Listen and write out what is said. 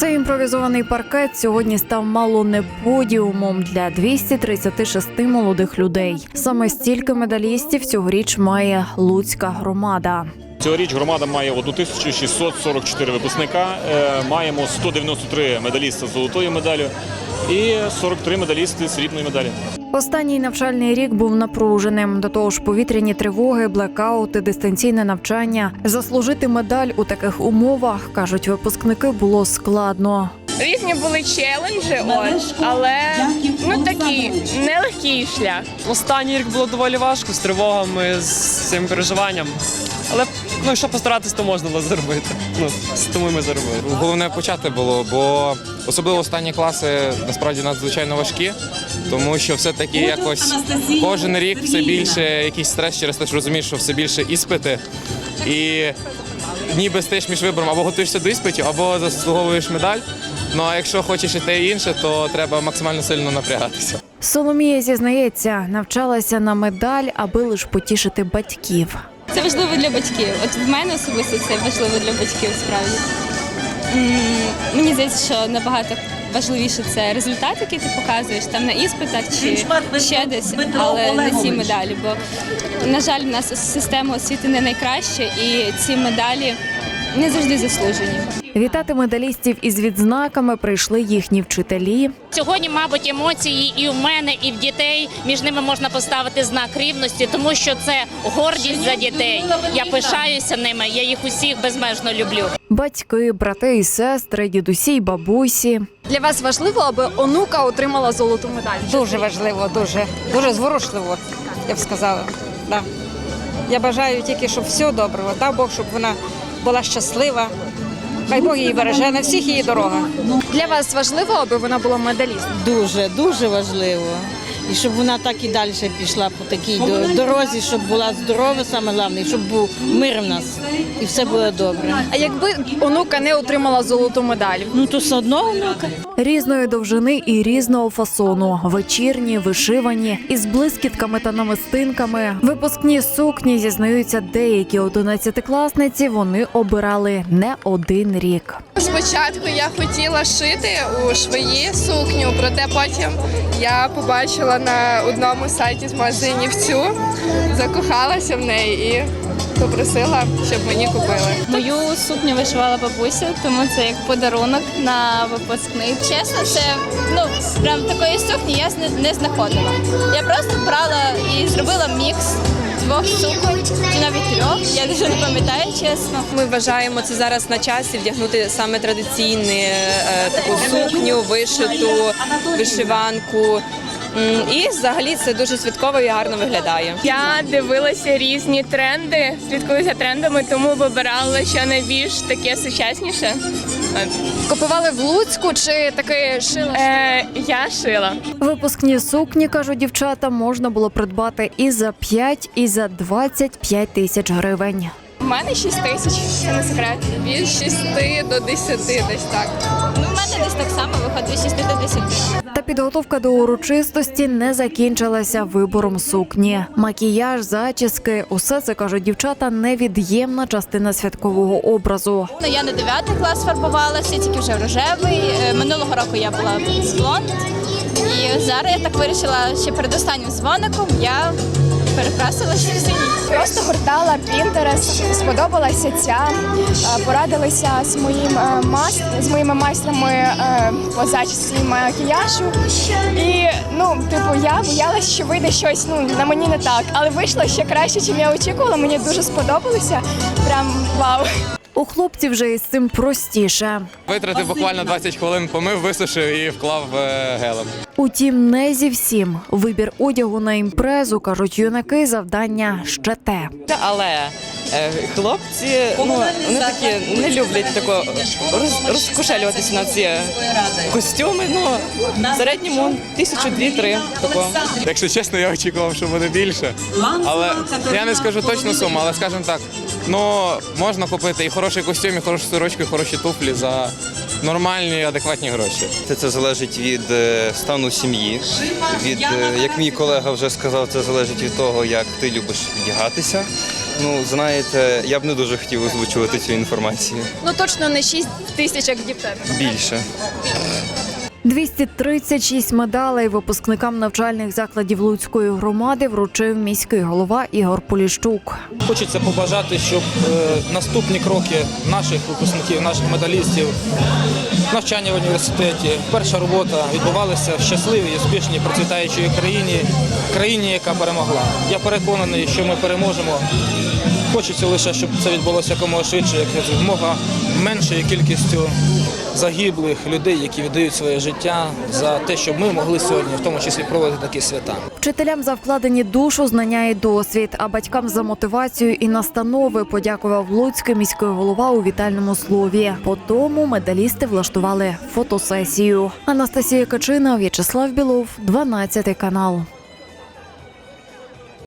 Цей імпровізований паркет сьогодні став мало не подіумом для 236 молодих людей. Саме стільки медалістів цьогоріч має Луцька громада. Цьогоріч громада має 1644 випускника. Е, Маємо 193 медаліста з золотою медаллю і 43 медалісти срібної медалі. Останній навчальний рік був напруженим. До того ж, повітряні тривоги, блекаути, дистанційне навчання. Заслужити медаль у таких умовах кажуть випускники було складно. Різні були челенджі, от, але ну такий нелегкий шлях. Останній рік було доволі важко з тривогами, з цим переживанням. Але ну, якщо постаратись, то можна було зробити. Ну, тому ми заробили. Головне почати було, бо особливо останні класи насправді надзвичайно важкі, тому що все-таки якось кожен рік все більше якийсь стрес через те, що розумієш, що все більше іспити. І ніби стаєш між вибором або готуєшся до іспитів, або заслуговуєш медаль. Ну а якщо хочеш і те і інше, то треба максимально сильно напрягатися. Соломія зізнається, навчалася на медаль, аби лиш потішити батьків. Це важливо для батьків. От в мене особисто це важливо для батьків справді. Мені здається, що набагато важливіше це результат, який ти показуєш там на іспитах чи ще десь, але не ці медалі. Бо, на жаль, в нас система освіти не найкраща, і ці медалі не завжди заслужені. Вітати медалістів із відзнаками прийшли їхні вчителі. Сьогодні, мабуть, емоції і в мене, і в дітей. Між ними можна поставити знак рівності, тому що це гордість за дітей. Я пишаюся ними. Я їх усіх безмежно люблю. Батьки, брати і сестри, дідусі й бабусі. Для вас важливо, аби онука отримала золоту медаль? Дуже важливо, дуже, дуже зворушливо, я б сказала. Да. Я бажаю тільки, щоб все добре. Дав Бог, щоб вона була щаслива. Хай Бог її береже на всіх її дорогах. Для вас важливо, аби вона була медалістом? Дуже, дуже важливо. І щоб вона так і далі пішла по такій до- дорозі, щоб була здорова, саме головне, і щоб був мир в нас, і все було добре. А якби онука не отримала золоту медаль? Ну то все одно онука. Різної довжини і різного фасону, вечірні, вишивані, із блискітками та намистинками. Випускні сукні зізнаються деякі одинадцятикласниці. Вони обирали не один рік. Спочатку я хотіла шити у швеї сукню, проте потім я побачила на одному сайті з магазинів цю, закохалася в неї і попросила, щоб мені купили. Мою сукню вишивала бабуся, тому це як подарунок на випускний. Чесно, це ну прям такої сукні я не, не знаходила. Я просто брала і зробила мікс двох суконь, чи навіть трьох. Я дуже не пам'ятаю, чесно. Ми вважаємо це зараз на часі вдягнути саме традиційну е, таку сукню, вишиту, вишиванку. І взагалі це дуже святково і гарно виглядає. Я дивилася різні тренди, слідкую за трендами, тому вибирала що найбільш таке сучасніше. Купували в Луцьку чи таки шили? Е, я шила. Випускні сукні, кажуть дівчата, можна було придбати і за 5, і за 25 тисяч гривень. У мене 6 тисяч, це не секрет. Від 6 до 10 десь так. Ну, в мене десь так само виходить від 6 до 10. Та підготовка до урочистості не закінчилася вибором сукні. Макіяж, зачіски усе це кажуть дівчата невід'ємна частина святкового образу. Ну, я на 9 клас фарбувалася, тільки вже рожевий. Е, Минулого року я була з блонд. І зараз я так вирішила, ще перед останнім дзвоником я перекрасилася в синій. Просто гортала Pinterest, сподобалася ця, е, порадилася з моїм е, мас... з моїми майстрами е, по зачісці макіяжу. І ну, типу, я боялася, що вийде щось ну на мені не так, але вийшло ще краще, ніж я очікувала. Мені дуже сподобалося. Прям вау. У хлопців вже із цим простіше. Витратив буквально 20 хвилин, помив, висушив і вклав е, гелем. Утім, не зі всім. Вибір одягу на імпрезу кажуть юнаки, завдання ще те. Але хлопці ну, вони такі не люблять тако роз, розкошелюватися на ці костюми. Ну, в середньому тисячу дві-три. Якщо чесно, я очікував, що буде більше. Але я не скажу точну суму, але скажімо так, ну можна купити і хороший костюм, і хорошу сорочку, і хороші туфлі за нормальні, адекватні гроші. Це, це залежить від е, стану сім'ї. Від е, як мій колега вже сказав, це залежить від того, як ти любиш вдягатися. Ну, знаєте, я б не дуже хотів озвучувати цю інформацію. Ну точно не 6 тисяч, як дівчата. Більше. 236 медалей випускникам навчальних закладів Луцької громади вручив міський голова Ігор Поліщук. Хочеться побажати, щоб е, наступні кроки наших випускників, наших медалістів, навчання в університеті, перша робота відбувалися в щасливій, успішній, процвітаючій країні, країні, яка перемогла. Я переконаний, що ми переможемо. Хочеться лише, щоб це відбулося якомога швидше, як змога меншою кількістю загиблих людей, які віддають своє життя за те, щоб ми могли сьогодні, в тому числі, проводити такі свята. Вчителям за вкладені душу, знання і досвід, а батькам за мотивацію і настанови подякував Луцький міський голова у вітальному слові. По тому медалісти влаштували фотосесію. Анастасія Качина, В'ячеслав Білов, 12 канал.